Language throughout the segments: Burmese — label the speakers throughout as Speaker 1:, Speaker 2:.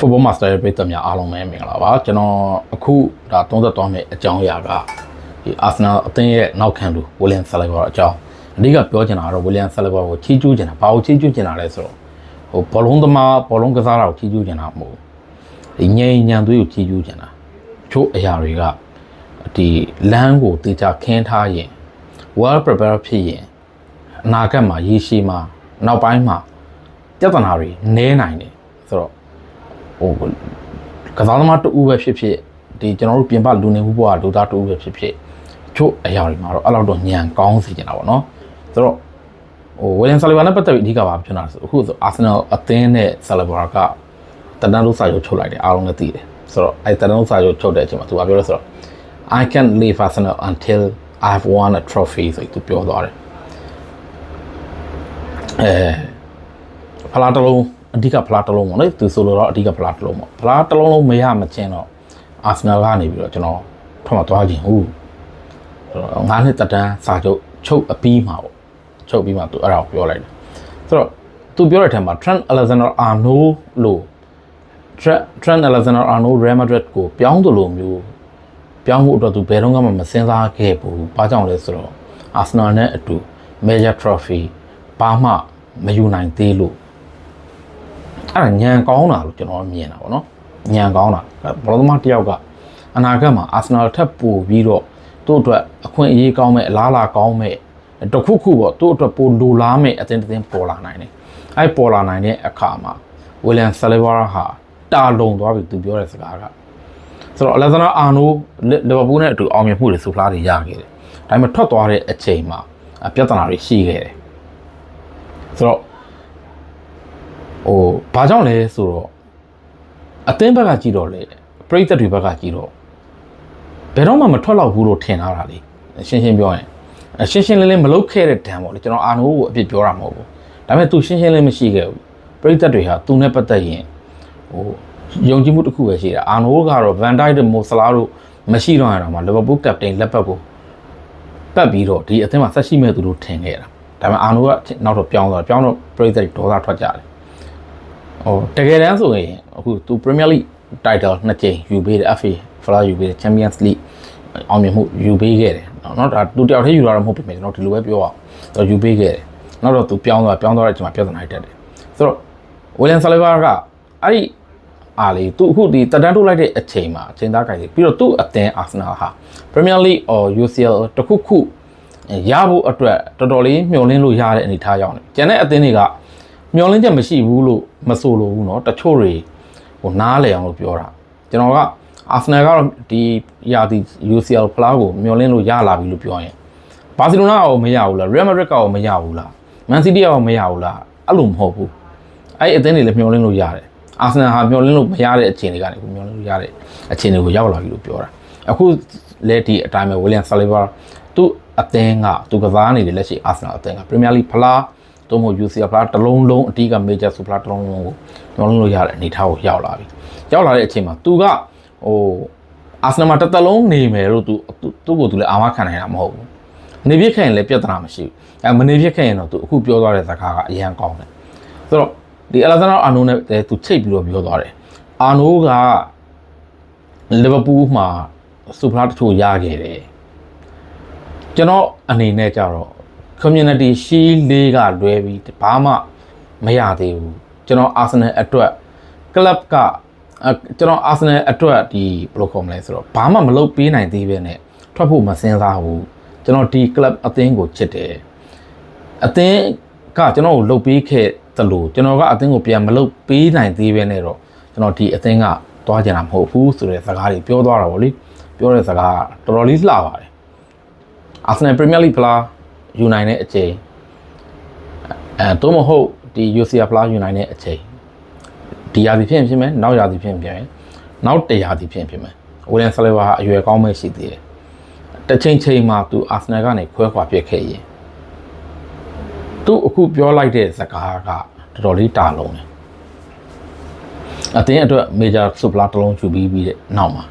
Speaker 1: Football Master ရဲ့ပြည်သက်များအားလုံးပဲမင်္ဂလာပါကျွန်တော်အခုဒါသုံးသက်သွားမယ့်အကြောင်းအရာကဒီ Arsenal အသင်းရဲ့နောက်ခံသူ William Saliba အကြောင်းအဓိကပြောချင်တာကတော့ William Saliba ကိုချီးကျူးချင်တာဘာကိုချီးကျူးချင်တာလဲဆိုတော့ဟိုဘောလုံးသမားဘောလုံးကစားတာကိုချီးကျူးချင်တာမဟုတ်ဘူးဒီငြိမ်ညံသွေးကိုချီးကျူးချင်တာချို့အရာတွေကဒီလမ်းကိုတေချာခင်းထားရင် well prepare ဖြစ်ရင်အနာဂတ်မှာရေရှည်မှာနောက်ပိုင်းမှာပြဿနာတွေနည်းနိုင်တယ်ဆိုတော့ ဟိုကစားသမားတူပဲဖြစ်ဖြစ်ဒီကျွန်တော်တို့ပြင်ပလူနေမှုဘဝလူသားတူပဲဖြစ်ဖြစ်ချို့အရာတွေမှာတော့အဲ့လောက်တော့ညံကောင်းစီကျင်တာပေါ့နော်ဆိုတော့ဟိုဝီလင်ဆာလီဗာနဲ့ပတ်သက်ပြီးအဓိကပါဖြစ်နေတာဆိုအခုဆိုအာဆင်နယ်အသင်းနဲ့ဆာလီဗာကတန်တန်လို့စာချုပ်ချုပ်လိုက်တယ်အားလုံးလည်းသိတယ်ဆိုတော့အဲ့တန်တန်လို့စာချုပ်ချုပ်တဲ့အချိန်မှာသူကပြောလို့ဆိုတော့ I can leave Arsenal until I have won a trophy ဆိုပြီးသူပြောသွားတယ်အဲဖလားတစ်လုံး အဓိကဖလားတစ်လုံးပေါ့လေသူဆိုလိုတော့အဓိကဖလားတစ်လုံးပေါ့ဖလားတစ်လုံးလုံးမရမချင်းတော့အာဆင်နယ်ကနေပြီးတော့ကျွန်တော်ထွက်မသွားခြင်းဟုတ်ဆိုတော့ငါးနှစ်တက်တန်းစာချုပ်ချုပ်အပြီးမှာပေါ့ချုပ်ပြီးမှသူအဲ့ဒါကိုပြောလိုက်တယ်ဆိုတော့သူပြောတဲ့အထက်မှာ Trent Alexander-Arnold လို့ Trent Trent Alexander-Arnold Real Madrid ကိုပြောင်းသလိုမျိုးပြောင်းဖို့အတွက်သူဘယ်တော့မှမစင်စားခဲ့ဘူး။ဘာကြောင့်လဲဆိုတော့ Arsenal နဲ့အတူ Major Trophy ဘာမှမယူနိုင်သေးလို့ အဲ့ဒါညံကောင်းတာလို့ကျွန်တော်မြင်တာပေါ့နော်ညံကောင်းတာဘောလုံးသမားတစ်ယောက်ကအနာဂတ်မှာ Arsenal ထပ်ပို့ပြီးတော့သူ့အတွက်အခွင့်အရေးကောင်းမဲ့အလားအလာကောင်းမဲ့တခုခုပေါ့သူ့အတွက်ပိုလိုလားမဲ့အသင်းတစ်သင်းပေါ်လာနိုင်တယ်အဲ့ပေါ်လာနိုင်တဲ့အခါမှာ William Saliba ဟာတာလုံသွားပြီသူပြောတဲ့စကားကဆိုတော့ Alexander Arnold လီဗာပူးနဲ့အတူအောင်မြင်မှုတွေဆူဖလားတွေရခဲ့တယ်ဒါပေမဲ့ထွက်သွားတဲ့အချိန်မှာပြဿနာတွေရှိခဲ့တယ်ဆိုတော့ ဟိုဘာကြောင့်လဲဆိုတော့အသင်းဘက်ကကြည့်တော့လေပရိသတ်တွေဘက်ကကြည့်တော့ဘယ်တော့မှမထွက်တော့ဘူးလို့ထင်ထားတာလေရှင်းရှင်းပြောရင်ရှင်းရှင်းလင်းလင်းမလုပ်ခဲ့တဲ့ဒဏ်ပေါ့လေကျွန်တော်အာနိုးကိုအပြစ်ပြောတာမဟုတ်ဘူးဒါပေမဲ့ तू ရှင်းရှင်းလင်းမရှိခဲ့ဘူးပရိသတ်တွေဟာသူနဲ့ပတ်သက်ရင်ဟိုယုံကြည်မှုတစ်ခုပဲရှိတာအာနိုးကတော့ Van Dijk တို့မိုဆလာတို့မရှိတော့ရတာမှာလီဗာပူးကပတိန်လက်ပတ်ကိုပတ်ပြီးတော့ဒီအသင်းမှာဆက်ရှိမဲ့သူတို့ထင်ခဲ့တာဒါပေမဲ့အာနိုးကနောက်တော့ပြောင်းသွားပြောင်းတော့ပရိသတ်တွေဒေါသထွက်ကြတယ် ဟိုတကယ်တမ်းဆိုရင်အခုသူ Premier League title နှစ်ကြိမ်ယူပေးတယ် FA ဖလားယူပေးတယ် Champions League အောင်မြင်မှုယူပေးခဲ့တယ်เนาะเนาะဒါသူတယောက်တည်းယူလာတော့မဟုတ်ပြင်ကျွန်တော်ဒီလိုပဲပြောအောင်သူယူပေးခဲ့တယ်နောက်တော့သူပြောင်းသွားပြောင်းသွားတဲ့အချိန်မှာပြဿနာတက်တယ်ဆိုတော့ William Saliba ကအဲ့ဒီအားလေသူအခုဒီတက်တန်းထုတ်လိုက်တဲ့အချိန်မှာအချိန်သားကြိုင်ပြီးတော့သူ့အသင်း Arsenal ဟာ Premier League or UCL တခုခုရဖို့အတွက်တော်တော်လေးမျှော်လင့်လို့ရတဲ့အနေအထားရောက်နေကျန်တဲ့အသင်းတွေက မျှော်လင့်ချက်မရှိဘူးလို့မဆိုလိုဘူးเนาะတချို့တွေဟိုနားလေအောင်လို့ပြောတာကျွန်တော်ကအာဆနယ်ကတော့ဒီယာဒီ UCL ဖလားကိုမျှော်လင့်လို့ရလာပြီလို့ပြောရင်ဘာစီလိုနာကမရဘူးလား Real Madrid ကမရဘူးလား Man City ကမရဘူးလားအဲ့လိုမဟုတ်ဘူးအဲ့အသင်းတွေလည်းမျှော်လင့်လို့ရတယ်အာဆနယ်ဟာမျှော်လင့်လို့မရတဲ့အခြေအနေကနေကိုမျှော်လင့်လို့ရတဲ့အခြေအနေကိုရောက်လာပြီလို့ပြောတာအခုလဲဒီအတိုင်းပဲ William Saliba သူ့အသင်းကသူကစားနေတဲ့လက်ရှိအာဆနယ်အသင်းက Premier League ဖလား သို့မဟုတ် UCL ဖလားတစ်လုံးလုံးအတီးက Major Super တစ်လုံးလုံးကိုမျှော်လင့်လို့ရတဲ့အနေအထားကိုရောက်လာပြီရောက်လာတဲ့အချိန်မှာသူကဟိုအာဆနယ်မှာတစ်သက်လုံးနေမယ်လို့သူသူ့ကိုသူလည်းအာမခံနိုင်တာမဟုတ်ဘူးနေပြစ်ခဲ့ရင်လည်းပြဿနာမရှိဘူးအဲမနေပြစ်ခဲ့ရင်တော့သူအခုပြောသွားတဲ့စကားကအရန်ကောင်းတယ်ဆိုတော့ဒီအလက်ဇန်ဒါအာနိုနဲ့လည်းသူချိတ်ပြီးတော့ပြောသွားတယ်အာနိုကလီဗာပူးမှာစူပလာတချို့ရခဲ့တယ်ကျွန်တော်အနေနဲ့ကြတော့ community shield လေးကလွဲပြီးဘာမှမရသေးဘူးကျွန်တော် Arsenal အတွက် club ကအဲကျွန်တော် Arsenal အတွက်ဒီဘယ်လိုခေါ်မလဲဆိုတော့ဘာမှမလုပ်ပေးနိုင်သေးပဲနဲ့ထွက်ဖို့မစင်စားဘူးကျွန်တော်ဒီ club အသင်းကိုချစ်တယ်အသင်းကကျွန်တော်ကိုလုပ်ပေးခဲ့သလိုကျွန်တော်ကအသင်းကိုပြန်မလုပ်ပေးနိုင်သေးပဲနဲ့တော့ကျွန်တော်ဒီအသင်းကသွားကြတာမဟုတ်ဘူးဆိုတဲ့စကားတွေပြောသွားတာဗောလေပြောတဲ့စကားကတော်တော်လေးလှပါတယ် Arsenal Premier League ဖလား ယူနိုင်တဲ့အချိန်အဲတော့မဟုတ်ဒီ UCL ဖလားယူနိုင်တဲ့အချိန်ဒီရာသီဖြစ်ရင်ဖြစ်မယ်နောက်ရာသီဖြစ်ရင်ဖြစ်မယ်နောက်တရာသီဖြစ်ရင်ဖြစ်မယ်ဝီလန်ဆလီဗာဟာအရွယ်ကောင်းမဲ့ရှိသေးတယ်တစ်ချိန်ချိန်မှာသူအာဆနယ်ကနေခွဲခွာပြစ်ခဲ့ရင်သူအခုပြောလိုက်တဲ့စကားကတော်တော်လေးတာလုံးတယ်အတင်းအတွက် major super တစ်လုံးယူပြီးပြီးတဲ့နောက်မှာ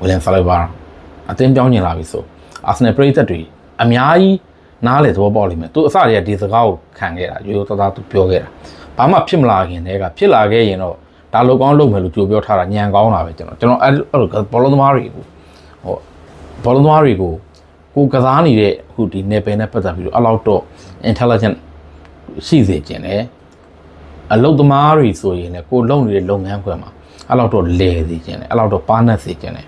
Speaker 1: ဝီလန်ဆလီဗာအတင်းပြောင်းကျင်လာပြီဆိုအာဆနယ်ပရိသတ်တွေအများကြီး နားလေသဘောပေါက်လိမ့်မယ်သူအစတည်းကဒီစကားကိုခံခဲ့တာရိုးရိုးသားသားသူပြောခဲ့တာဘာမှဖြစ်မလာခင်တည်းကဖြစ်လာခဲ့ရင်တော့ဒါလိုကောင်းလုပ်မယ်လို့ကြိုပြောထားတာညံကောင်းတာပဲကျွန်တော်ကျွန်တော်အဲ့အဲ့လိုဘောလုံးသမားတွေကိုဟိုဘောလုံးသမားတွေကိုကိုကစားနေတဲ့အခုဒီ level နဲ့ပတ်သက်ပြီးတော့အဲ့လောက်တော့ intelligent ရှိစေခြင်းတယ်အလုပ်သမားတွေဆိုရင်လည်းကိုလုပ်နေတဲ့လုပ်ငန်းခွင်မှာအဲ့လောက်တော့လဲစေခြင်းတယ်အဲ့လောက်တော့ပါနတ်စေခြင်းတယ်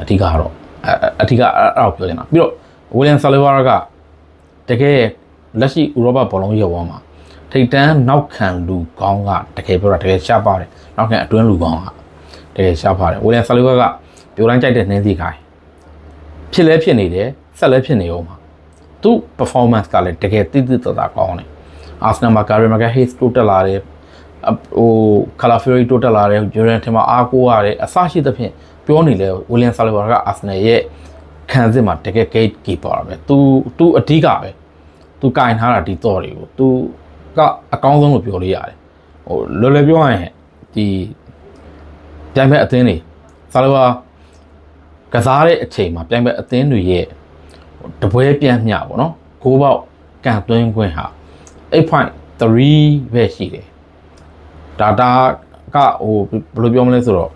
Speaker 1: အဓိကကတော့အအဓိကအဲ့အဲ့လောက်ပြောချင်တာပြီးတော့ William Saliba က တကယ်လက်ရှိဥရောပဘောလုံးရုပ်ဝမ်းမှာထိတ်တန်းနောက်ခံလူကောင်းကတကယ်ပြောတာတကယ်ရှားပါတယ်နောက်ခံအတွင်းလူကောင်းကတကယ်ရှားပါတယ် William Saliba ကပြောတိုင်းကြိုက်တဲ့နှင်းစီခိုင်းဖြစ်လဲဖြစ်နေတယ်ဆက်လဲဖြစ်နေအောင်မှာသူ့ performance ကလည်းတကယ်တိတိတတ်တာကောင်းတယ် Arsenal မှာ Gary Maguire တိုးတက်လာတယ်အဟို Calafiori တိုးတက်လာတယ် Jordan ထင်မှာအားကိုးရတယ်အစရှိသဖြင့်ပြောနေလဲ William Saliba က Arsenal ရဲ့ ခံစစ်မှာတကယ် gate keeper ပဲ။ तू तू အဓိကပဲ။ तू ကင်ထားတာဒီတော့တွေကို तू ကအကောင်းဆုံးလို့ပြောလို့ရတယ်။ဟိုလောလောပြောရရင်ဒီပြိုင်ဘက်အသင်းတွေ Saliba ကစားတဲ့အချိန်မှာပြိုင်ဘက်အသင်းတွေရဲ့တပွဲပြန့်မျှပေါ့နော်။ဂိုးပေါက်ကန်သွင်းခွင့်ဟာ8.3ပဲရှိတယ်။ data ကဟိုဘယ်လိုပြောမလဲဆိုတော့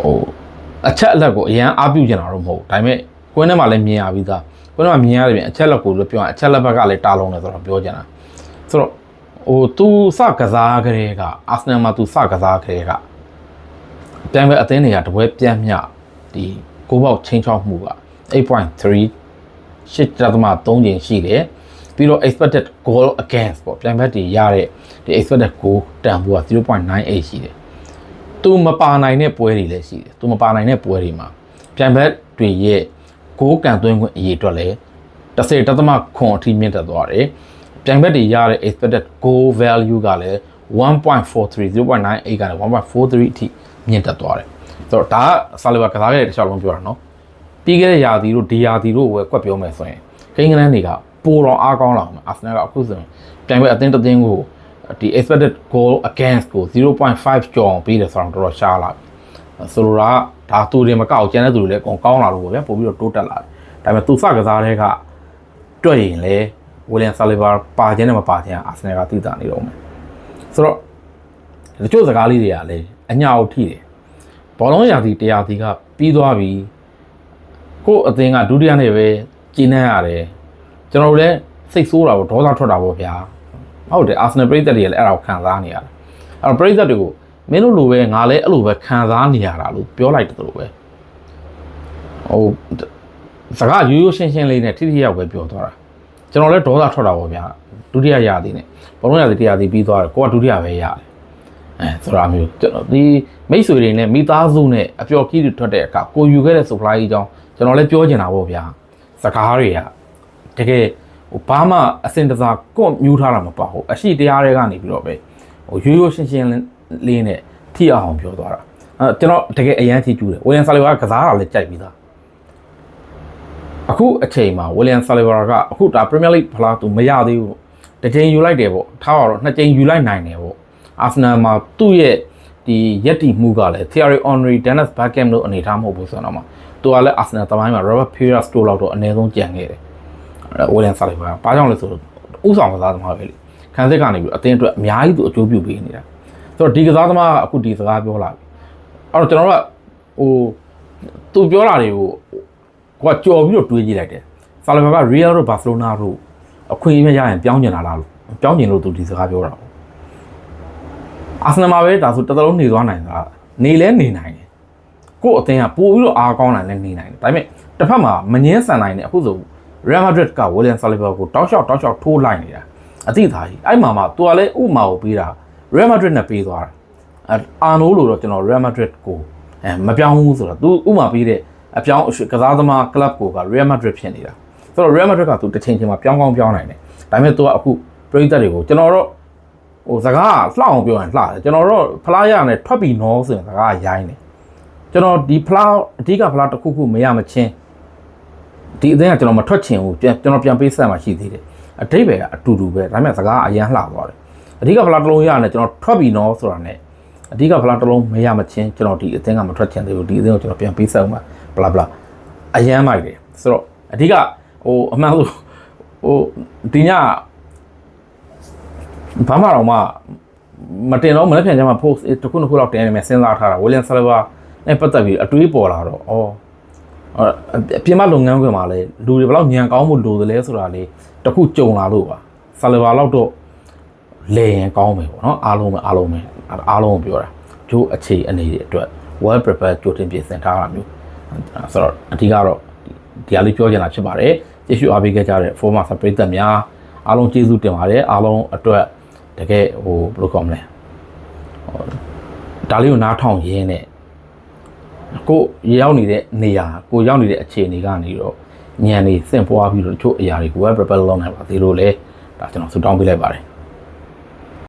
Speaker 1: ဟို အချက်အလက်ကိုအရန်အားပြုကျင်တာတော့မဟုတ်ဘူးဒါပေမဲ့ကွင်းထဲမှာလည်းမြင်ရပြီးသားကွင်းထဲမှာမြင်ရတယ်ပြင်အချက်လက်ကိုလည်းပြောရအချက်လက်ဘက်ကလည်းတားလုံးတယ်ဆိုတော့ပြောချင်တာဆိုတော့ဟို तू စကစားကလေးကအာဆနယ်မှာ तू စကစားကလေးကပြန်ပဲအသင်းတွေကတပွဲပြန့်မျှဒီကိုပေါက်ချင်းချောက်မှုက8.3 8.3ချိန်ရှိတယ်ပြီးတော့ expected goal against ပေါ့ပြန်ဘက်တွေရတဲ့ဒီ expected goal တန်ဖိုးက0.98ရှိတယ် သူမပါနိုင်တဲ့ပွဲတွေလည်းရှိတယ်သူမပါနိုင်တဲ့ပွဲတွေမှာပြန်ဘက်တွေရဲ့ goal ကန်သွင်းခွင့်အရေးအတွက်လည်း30တသမခွန်အထိမြင့်တက်သွားတယ်ပြန်ဘက်တွေရတဲ့ expected goal value ကလည်း1.43 0.98ကနေ1.43အထိမြင့်တက်သွားတယ်ဆိုတော့ဒါကဆာလီဘာကစားခဲ့တဲ့တစ်ခြားလုံးပြောတာနော်ပြီးခဲ့တဲ့ယာတီတို့ဒီယာတီတို့ဝယ်ကွက်ပြောမယ်ဆိုရင်ကိန်းကနန်းတွေကပိုတော့အားကောင်းလာမှာအာဆနယ်ကအခုဆိုရင်ပြိုင်ပွဲအသင်းတစ်သင်းကို ဒီ expected goal against ကို0.5ကျော်အောင်ပေးတယ်ဆိုတော့တော်တော်ရှားလာပြီဆိုလိုတာကဒါသူတွေမကောက်ကျန်တဲ့သူတွေလည်းအကုန်ကောင်းလာလို့ပေါ့ဗျာပို့ပြီးတော့တိုးတက်လာတယ်ဒါပေမဲ့သူစကစားတဲ့ကတွက်ရင်လေဝီလျံဆာလီဗာပါခြင်းနဲ့မပါခြင်းအာဆနယ်ကသိတာနေတော့မယ်ဆိုတော့တချို့စကားလေးတွေကလည်းအညာကိုထိတယ်ဘောလုံးရာသီတရားသီကပြီးသွားပြီကို့အသင်းကဒုတိယနေ့ပဲကျင်းနေရတယ်ကျွန်တော်တို့လည်းစိတ်ဆိုးတာပေါ့ဒေါသထွက်တာပေါ့ဗျာ ဟုတ်တယ်အာဆနယ်ပရိသတ်တွေလည်းအဲ့ဒါကိုခံစားနေရတယ်အဲ့တော့ပရိသတ်တွေကိုမင်းတို့လိုပဲငါလည်းအဲ့လိုပဲခံစားနေရတာလို့ပြောလိုက်တယ်လို့ပဲဟိုစကားရိုးရိုးရှင်းရှင်းလေးနဲ့ထိထိရောက်ပဲပြောသွားတာကျွန်တော်လည်းဒေါသထွက်တာပေါ့ဗျာဒုတိယရာသီနဲ့ဘလုံးရာသီတရားသီပြီးသွားတယ်ကိုကဒုတိယပဲရတယ်အဲဆိုတာမျိုးကျွန်တော်ဒီမိတ်ဆွေတွေနဲ့မိသားစုနဲ့အပျော်ကြီးတွေထွက်တဲ့အခါကိုယူခဲ့တဲ့ supply ကြီးအကြောင်းကျွန်တော်လည်းပြောချင်တာပေါ့ဗျာစကားတွေကတကယ် ဟိုဘာမှအစင်တစားကော့မြူးထားတာမပေါ့ဟုတ်အရှိတရားတွေကနေပြီးတော့ပဲဟိုရိုးရိုးရှင်းရှင်းလေးနဲ့ထိအောင်ပြောသွားတာအဲကျွန်တော်တကယ်အရန်ထိကျူးတယ်ဝီလျံဆာလီဗာကကစားတာလည်းကြိုက်ပြီးသားအခုအချိန်မှာဝီလျံဆာလီဗာကအခုဒါပရီးမီယာလိဖလားသူမရသေးဘူးတစ်ချိန်ယူလိုက်တယ်ပေါ့ထားတော့နှစ်ချိန်ယူလိုက်နိုင်တယ်ပေါ့အာဆနယ်မှာသူ့ရဲ့ဒီရက်တီမှုကလည်း Thierry Henry Dennis Bergkamp တို့အနေထားမဟုတ်ဘူးဆိုတော့မှသူကလည်းအာဆနယ်တမိုင်းမှာ Robert Pires တို့လောက်တော့အနည်းဆုံးကြံခဲ့တယ် ဝီလျံဆာလီဗာဘာကြောင့်လဲဆိုတော့ဥဆောင်ကစားသမားပဲလေခံစစ်ကနေပြီးအတင်းအတွက်အများကြီးသူအကျိုးပြုပေးနေတာဆိုတော့ဒီကစားသမားကအခုဒီစကားပြောလာပြီအဲ့တော့ကျွန်တော်တို့ကဟိုသူပြောတာတွေကိုကိုကကြော်ပြီးတော့တွေးကြည့်လိုက်တယ်ဆာလီဗာက Real တို့ Barcelona တို့အခွင့်အရေးရရင်ပြောင်းကျင်လာလားလို့ပြောင်းကျင်လို့သူဒီစကားပြောတာပေါ့အာဆနယ်မှာပဲဒါဆိုတစ်သလုံးနေသွားနိုင်တာနေလဲနေနိုင်တယ်ကို့အသင်းကပို့ပြီးတော့အားကောင်းလာလဲနေနိုင်တယ်ဒါပေမဲ့တစ်ဖက်မှာမငင်းဆန်နိုင်တယ်အခုဆို Real Madrid က William Saliba ကိုတောက်လျှောက်တောက်လျှောက်ထိုးလိုက်နေတာအတိသားကြီးအဲ့မှာမှသူကလည်းဥမာကိုပေးတာ Real Madrid နဲ့ပေးသွားတာအာနိုးလို့တော့ကျွန်တော် Real Madrid ကိုအဲမပြောင်းဘူးဆိုတော့သူဥမာပေးတဲ့အပြောင်းကစားသမား club ကိုက Real Madrid ဖြစ်နေတာဆိုတော့ Real Madrid ကသူတစ်ချိန်ချိန်မှာပြောင်းကောင်းပြောင်းနိုင်တယ်ဒါပေမဲ့သူကအခုပြည်သက်တွေကိုကျွန်တော်တော့ဟိုစကားလှအောင်ပြောရင်လှတယ်ကျွန်တော်တော့ဖလားရနဲ့ထွက်ပြီးနော်ဆိုရင်စကားရိုင်းတယ်ကျွန်တော်ဒီဖလားအဓိကဖလားတစ်ခုခုမရမချင်း ဒီအသင်းကကျွန်တော်မထွက်ချင်ဘူးပြန်ကျွန်တော်ပြန်ပေးဆက်မှရှိသေးတယ်အတိတ်ပဲအတူတူပဲဒါပေမဲ့စကားအရန်လှသွားတယ်အဓိကဖလားတစ်လုံးရနဲ့ကျွန်တော်ထွက်ပြီးနော်ဆိုတာနဲ့အဓိကဖလားတစ်လုံးမရမချင်းကျွန်တော်ဒီအသင်းကမထွက်ချင်သေးဘူးဒီအသင်းကိုကျွန်တော်ပြန်ပေးဆက်မှဘလာဘလာအရန်မိုက်တယ်ဆိုတော့အဓိကဟိုအမှန်ဆိုဟိုဒီညဘာမှတော့မှမတင်တော့မနေ့ပြန်ကျမှ post တစ်ခုနှစ်ခုလောက်တင်နေမယ်စဉ်းစားထားတာဝီလျံဆလဗာနဲ့ပတ်သက်ပြီးအတွေးပေါ်လာတော့ဩ အပြင်မလုပ်ငန်းခွင်မှာလေလူတွေဘယ်လောက်ညံကောင်းမှုလိုသလဲဆိုတာလေတစ်ခုကြုံလာလို့ပါဆလဗာလောက်တော့လေရင်ကောင်းမယ်ပေါ့နော်အားလုံးပဲအားလုံးပဲအားလုံးကိုပြောတာကျိုးအခြေအနေတွေအတွက် well prepared ကြိုတင်ပြင်ဆင်ထားတာမျိုးဆိုတော့အဓိကတော့ဒီအလေးပြောချင်တာဖြစ်ပါတယ်ကျေးဇူးအားပေးခဲ့ကြတဲ့ former စပရိသတ်များအားလုံးကျေးဇူးတင်ပါတယ်အားလုံးအတွက်တကယ်ဟိုဘယ်လိုကောင်းမလဲဒါလေးကိုနားထောင်ရင်းနဲ့ ကိုရောက်နေတဲ့နေရာကိုရောက်နေတဲ့အခြေအနေကနေတော့ညံနေစင့်ပွားပြီးတော့တချို့အရာတွေကို web prepare လုပ်နိုင်ပါသေးလို့လေဒါကျွန်တော်ဆုတောင်းပေးလိုက်ပါတယ်